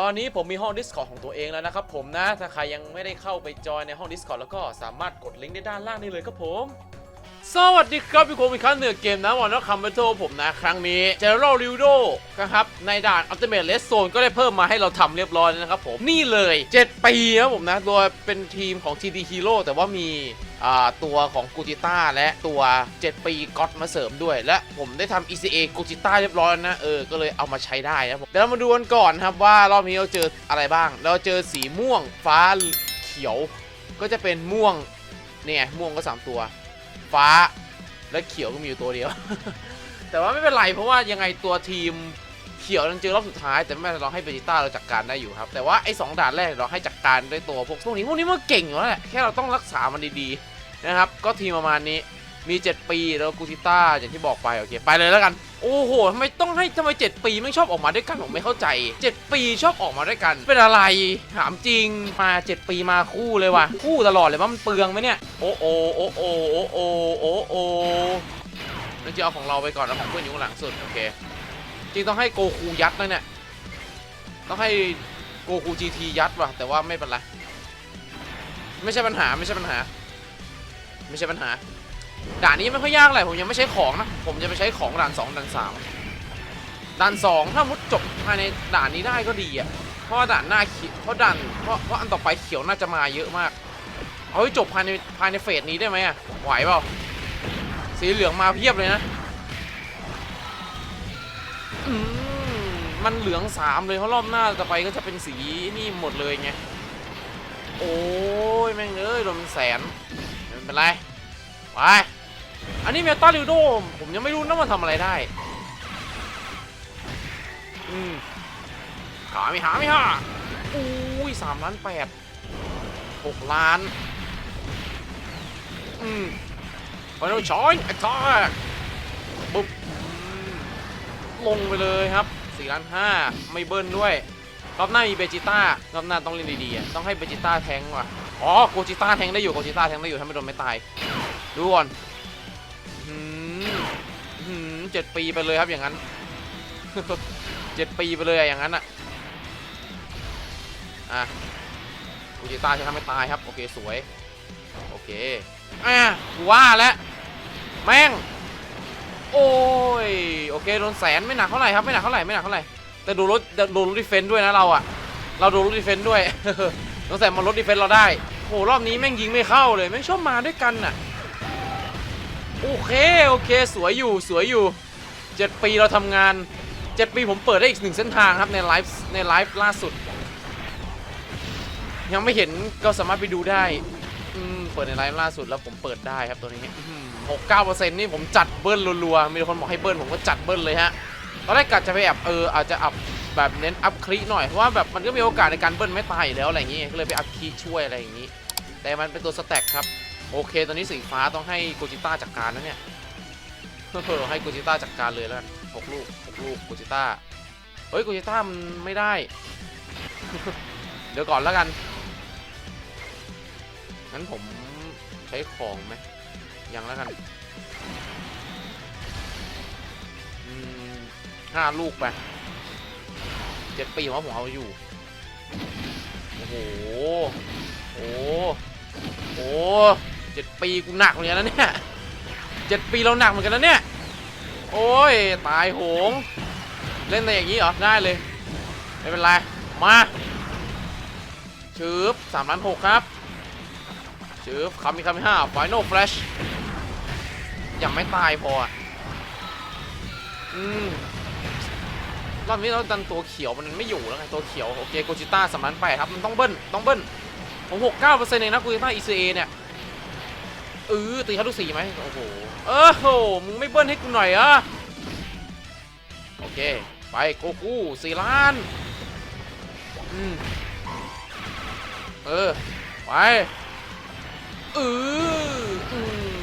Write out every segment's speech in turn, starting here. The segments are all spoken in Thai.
ตอนนี้ผมมีห้อง Discord ของตัวเองแล้วนะครับผมนะ ถ้าใครยังไม่ได้เข้าไปจอยในห้อง Discord แล้วก็สามารถกดลิงก์ได้ด้านล่างนี้เลยครับผม สวัสดีครับพี่โคมอีกครั้งหนึ่งเกมนะวันนักคัมเบโตผมนะ ครั้งนี้เจอร์โรลิวโดนะครับ ในด่านอัลติเม e เลสโซนก็ได้เพิ่มมาให้เราทำเรียบร้อยนะครับผม นี่เลย 7 ปีนะผมนะ โดยเป็นทีมของ TD Hero แต่ว่ามีตัวของกูจิต้าและตัว 7 ปีก็อตมาเสริมด้วย และผมได้ทำ ECA กูจิต้าเรียบร้อยนะ เออ ก็เลยเอามาใช้ได้นะผมเดี๋ยวเรามาดูกันก่อนครับว่ารอบนี้เราเจออะไรบ้าง เราเจอสีม่วงฟ้าเขียว ก็จะเป็นม่วงเนี่ยม่วงก็สามตัว ฟ้า และเขียวก็มีอยู่ตัวเดียว แต่ว่าไม่เป็นไรเพราะว่ายังไงตัวทีมเขียวยังเจอรอบสุดท้าย แต่ไม่เรเราให้เบจิต้าเราจัดการได้อยู่ครับ แต่ว่าไอ้สองด่านแรกเราให้จัดการด้วยตัวพวกพวกนี้พวกนี้มันเก่งอยู่แล้วแหละแค่เราต้องรักษามันดีๆนะครับ ก็ทีมประมาณนี้มี 7 ปีแล้วกูติต้าอย่างที่บอกไปโอเคไปเลยแล้วกัน โอ้โหทำไมต้องให้ทำไม 7 ปีไม่ชอบออกมาด้วยกันผมไม่เข้าใจ 7 ปีชอบออกมาด้วยกัน เป็นอะไรถามจริงมา 7 ปีมาคู่เลยว่ะคู่ตลอดเลยว่ามันเปลืองไหมเนี่ยโอ้โอโอ้โอโอ้โอโอ้โอนั่นจะเอาของเราไปก่อนแล้วของเพื่อนอยู่ข้างหลังสุดโอเคจริงต้องให้โกคูยัดนะเนี่ยต้องให้โกคูจีทียัดว่ะแต่ว่าไม่เป็นไรไม่ใช่ปัญหาไม่ใช่ปัญหา ไม่ใช่ปัญหา ด่านนี้ไม่ค่อยยากเลยผมยังไม่ใช้ของนะ ผมจะไปใช้ของด่าน 2ด่าน3ด่าน 2 ถ้ามุดจบภายในด่านนี้ได้ก็ดีอะเพราะด่านหน้าเพราะด่านเพราะเพราะอันต่อไปเขียวน่าจะมาเยอะมาก เอาให้จบภายในภายในเฟสนี้ได้ไหมอะไหวเปล่าสีเหลืองมาเพียบเลยนะมันเหลืองสามเลยเพราะรอบหน้าต่อไปก็จะเป็นสีนี่หมดเลยไงโอ้ยแม่งเอ้ยโดนแสนเป็นไรไป อันนี้เมตาลิวโดผมยังไม่รู้นะมันทำอะไรได้ อืมหาไม่หาไม่หาอุ้ยสามล้านแปดหกล้าน อืมไปแล้วช้อยแอคทากปุ๊บลงไปเลยครับสี่ล้านห้าไม่เบิ้ลด้วยรอบหน้ามีเบจิต้ารอบหน้าต้องเล่นดีๆ ต้องให้เบจิต้าแทงว่ะ อ๋อ โกจิต้าแทงได้อยู่ โกจิต้าแทงได้อยู่ถ้าไม่โดนไม่ตาย ดูก่อน เจ็ดปีไปเลยครับอย่างนั้นเจ็ดปีไปเลยอย่างนั้นอะอะโกจิต้าจะทำให้ตายครับ โอเคสวย โอเคอะกูว่าแล้วแม่ง โอ้ย โอเคโดนแสนไม่หนักเท่าไหร่ครับไม่หนักเท่าไหร่ไม่หนักเท่าไหร่แต่ดูรถดูรถดีเฟนด้วยนะเราอะเราดูรถดีเฟนด้วยสงสัยมันลดดีเฟนเราได้โหรอบนี้แม่งยิงไม่เข้าเลยแม่งชอบมาด้วยกันน่ะ โอเค โอเค สวยอยู่สวยอยู่เจ็ดปีเราทำงานเจ็ดปีผมเปิดได้อีกหนึ่งเส้นทางครับในไลฟ์ในไลฟ์ล่าสุด ยังไม่เห็นก็สามารถไปดูได้อืมเปิดในไลฟ์ล่าสุดแล้วผมเปิดได้ครับตัวนี้หกเก้าเปอร์เซ็นต์นี่ผมจัดเบิ้ลรัวๆ มีคนบอกให้เบิ้ลผมก็จัดเบิ้ลเลยฮะ ตอนแรกกะจะไปแอบเอออาจจะอัพแบบเน้นอัพคลิหน่อย เพราะว่าแบบมันก็มีโอกาสในการเบิ้ลไม่ตายอยู่แล้วอะไรอย่างงี้ ก็เลยไปอัพคลิช่วยอะไรอย่างงี้ แต่มันเป็นตัวสแต็กครับ โอเค ตอนนี้สีฟ้าต้องให้โกจิต้าจัดการนะเนี่ยเออให้โกจิต้าจัดการเลยแล้วกันหกลูกหกลูกโกจิต้า เฮ้ยโกจิต้ามันไม่ได้ เดี๋ยวก่อนแล้วกัน งั้นผมใช้ของไหมยังแล้วกันห้าลูกไปเจ็ดปีว่าผมเอาอยู่ โอ้โห โอ้โห เจ็ดปีกูหนักเหมือนกันนะเนี่ยเจ็ดปีเราหนักเหมือนกันนะเนี่ย โอ้ย ตายโหง เล่นในอย่างนี้เหรอ ได้เลย ไม่เป็นไร มาชืบสามล้านหกครับชืบคำมีคำมีห้าไฟนอลแฟลชยังไม่ตายพออืมรอบนี้เราดันตัวเขียวมันไม่อยู่แล้วไงตัวเขียว โอเคโกจิต้าสำนันไปดครับ มันต้องเบิ้ลต้องเบิ้ลผมหกเก้าเปอร์เซ็นต์เองนะโกจิต้า ECA เนี่ย เออตีเขาทุกสี่ไหมโอ้โหเออโหมึงไม่เบิ้ลให้กูหน่อยอะโอเค ไปโกกูสี่ล้านอืมเออ ไปเอออื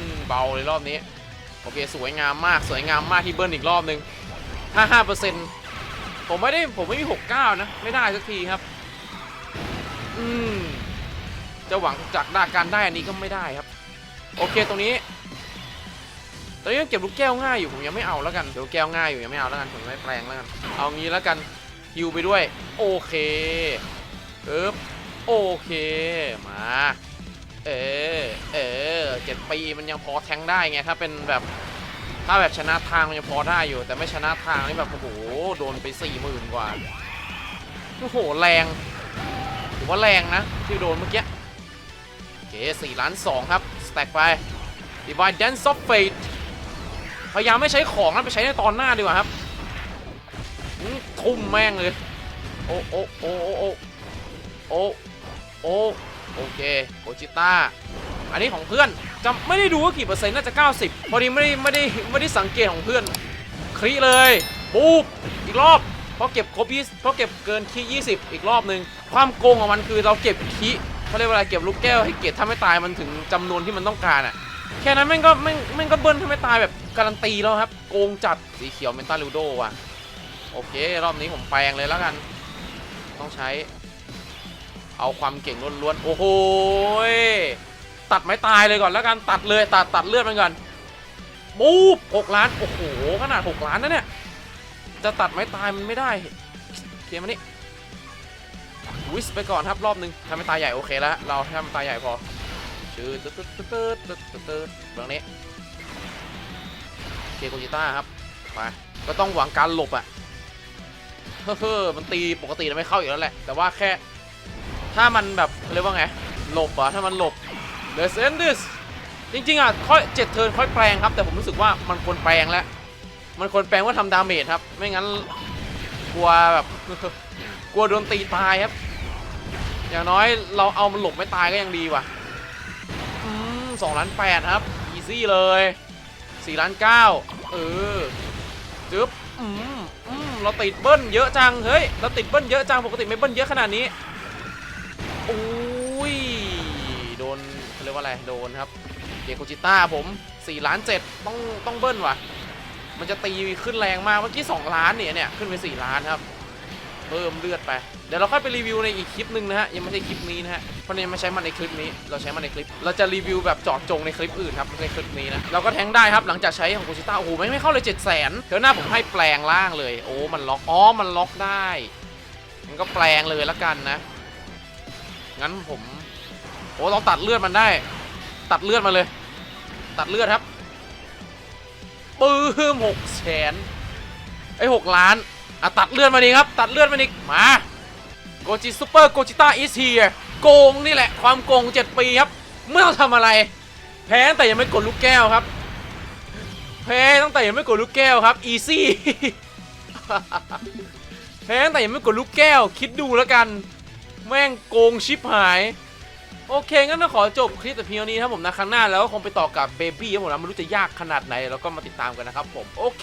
มเบาเลยรอบนี้ โอเค สวยงามมากสวยงามมากที่เบิ้ลอีกรอบนึงห้าห้าเปอร์เซ็นต์ผมไม่ได้ผมไม่มี69นะ ไม่ได้สักทีครับ อืมจะหวังจากได้การได้อันนี้ก็ไม่ได้ครับ โอเคตรงนี้ตอนนี้เก็บลูกแก้วง่ายอยู่ผมยังไม่เอาแล้วกันเดี๋ยวแก้วง่ายอยู่ยังไม่เอาแล้วกันผมไม่แปลงแล้วกันเอางี้แล้วกันฮิวไปด้วย โอเคปึ๊บโอเคมาเออเออเจ็ดปีมันยังพอแทงได้ไงถ้าเป็นแบบถ้าแบบชนะทางมันยังพอได้อยู่ แต่ไม่ชนะทางนี่แบบโอ้โหโดนไปสี่หมื่นกว่าโอ้โหแรงถือว่าแรงนะที่โดนเมื่อกี้โอเคสี่ล้านสองครับ แต็กไป Divine Dance of Fate พยายามไม่ใช้ของนะไปใช้ในตอนหน้าดีกว่าครับทุ่มแม่งเลย โอ้โอ้โอ้โอ้โอ้โอ้โอเคโกจิต้า อันนี้ของเพื่อนจำไม่ได้ดูว่ากี่เปอร์เซ็นต์น่าจะ 90 พอดีไม่ได้ไม่ได้ไม่ได้สังเกตของเพื่อน คลิเลยปูบอีกรอบเพราะเก็บครบยี่เพราะเก็บเกินคี20 อีกรอบหนึ่งความโกงของมันคือเราเก็บคี เขาเรียกว่าอะไรเก็บลูกแก้วให้เกตถ้าไม่ตายมันถึงจำนวนที่มันต้องการอะแค่นั้นแม่งก็แม่งแม่งก็เบิ้ลถ้าไม่ตายแบบการันตีแล้วครับ โกงจัดสีเขียวเมนตาลูโดว่ะโอเค รอบนี้ผมแปลงเลยแล้วกัน ต้องใช้ เอาความเก่งล้วนๆโอ้โหตัดไม้ตายเลยก่อนแล้วกันตัดเลยตัดตัดเลือดมันก่อนบูบหกล้าน โอ้โห ขนาดหกล้านนะเนี่ย จะตัดไม้ตายมันไม่ได้โอเคมานี่ วิสไปก่อนครับรอบนึงถ้าไม่ตายใหญ่โอเคแล้วเราถ้ามันตายใหญ่พอชื่อตึ๊ดตึ๊ดตึ๊ดตึ๊ดตึ๊ดตึ๊ดตึ๊ดตรงนี้เคโกจิต้าครับไปก็ต้องหวังการหลบอะเฮ้อมันตีปกติมันไม่เข้าอยู่แล้วแหละ แต่ว่าแค่ ถ้ามันแบบเรียกว่าไงหลบอะถ้ามันหลบ Let's end this จริงๆอะค่อยเจ็ดเทิร์นค่อยแปลงครับ แต่ผมรู้สึกว่ามันควรแปลงแล้วมันควรแปลงว่าทำดาเมจครับ ไม่งั้นกลัวแบบกลัวโดนตีตายครับ อย่างน้อยเราเอามันหลบไม่ตายก็ยังดีว่ะอืมสองล้านแปดครับ อีซี่เลยสี่ล้านเก้าเออจึ๊บอืมอืมเราติดเบิ้ลเยอะจัง เฮ้ย เราติดเบิ้ลเยอะจัง ปกติไม่เบิ้ลเยอะขนาดนี้อุ้ย โดนเขาเรียกว่าอะไร โดนครับเกโกจิต้าผม4ล้าน7ต้องต้องเบิ้ลว่ะ มันจะตีขึ้นแรงมาก เมื่อกี้ 2 ล้านเนี่ยเนี่ย ขึ้นไป 4 ล้านครับ พิ่มเลือดไปเดี๋ยวเราค่อยไปรีวิวในอีกคลิปหนึ่งนะฮะยังไม่ใช่คลิปนี้นะฮะเพราะนี่ไม่ใช้มันในคลิปนี้ เราใช้มันในคลิป เราจะรีวิวแบบเจาะจงในคลิปอื่นครับไม่ใช่คลิปนี้นะเราก็แทงได้ครับหลังจากใช้ของกูชิต้าโอ้โหไม่ไม่เข้าเลย7 0 0 0 0เดี๋ยวหน้าผมให้แปลงล่างเลย โอ้มันล็อกอ๋อมันล็อกได้มันก็แปลงเลยละกันนะงั้นผมโอ้เราตัดเลือดมันได้ ตัดเลือดมาเลย ตัดเลือดครับปื้มหกแสนไอ้หกล้าน อะตัดเลือดมาดีครับ ตัดเลือดมาดีมาโกจิซูเปอร์โกจิต้าอีสเฮียโกงนี่แหละ ความโกง 7 ปีครับ ไม่ต้องทำอะไร แพ้แต่ยังไม่กดลูกแก้วครับ แพ้ตั้งแต่ยังไม่กดลูกแก้วครับอีซี่แพ้ตั้งแต่ยังไม่กดลูกแก้ว คิดดูแล้วกัน แม่งโกงชิบหาย โอเค งั้นเราขอจบคลิปแต่เพียงเท่านี้ครับผมนะครั้งหน้าแล้วก็คงไปต่อกับเบบี้ครับผมนะไม่รู้จะยากขนาดไหน แล้วก็มาติดตามกันนะครับผม โอเค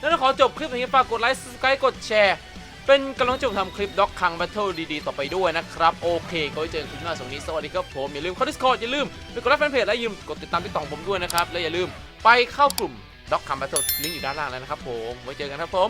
งั้นเราขอจบคลิปแต่เพียฝากกดไลค์สกายกดแชร์ เป็นกำลังใจผมทำคลิปด็อกคังแบทเทิลดีๆ ต่อไปด้วยนะครับ โอเค ก็ไว้เจอกันคลิปหน้าสวันนี้สวัสดีครับผม อย่าลืมเข้า Discord อย่าลืมไปกดไลค์แฟนเพจและอย่าลืมกดติดตามที่ต่องผมด้วยนะครับ และอย่าลืมไปเข้ากลุ่มด็อกคังแบทเทิลลิงก์อยู่ด้านล่างแล้วนะครับผมไว้เจอกันครับผม